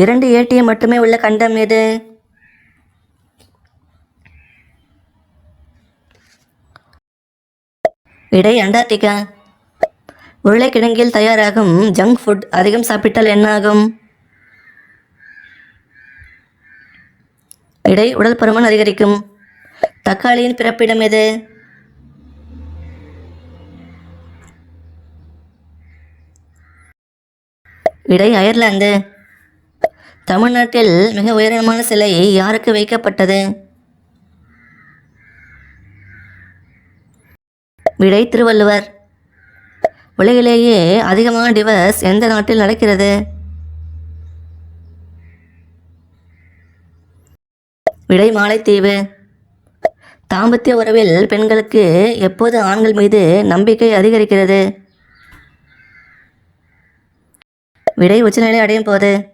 இரண்டு ஏடிஎம் மட்டுமே உள்ள கண்டம் எது? இடை அண்டார்டிகா. உருளைக்கிழங்கில் தயாராகும் ஜங்க் ஃபுட் அதிகம் சாப்பிட்டால் என்ன ஆகும் இடை உடல் பருமன் அதிகரிக்கும். தக்காளியின் பிறப்பிடம் எது? இடை அயர்லாந்து. தமிழ்நாட்டில் மிக உயரமான சிலை யாருக்கு வைக்கப்பட்டது? விடை திருவள்ளுவர். உலகிலேயே அதிகமான டிவர்ஸ் எந்த நாட்டில் நடக்கிறது? விடை மாலைத்தீவு. தாம்பத்திய உறவில் பெண்களுக்கு எப்போது ஆண்கள் மீது நம்பிக்கை அதிகரிக்கிறது? விடை உச்சநிலை அடையும் போது.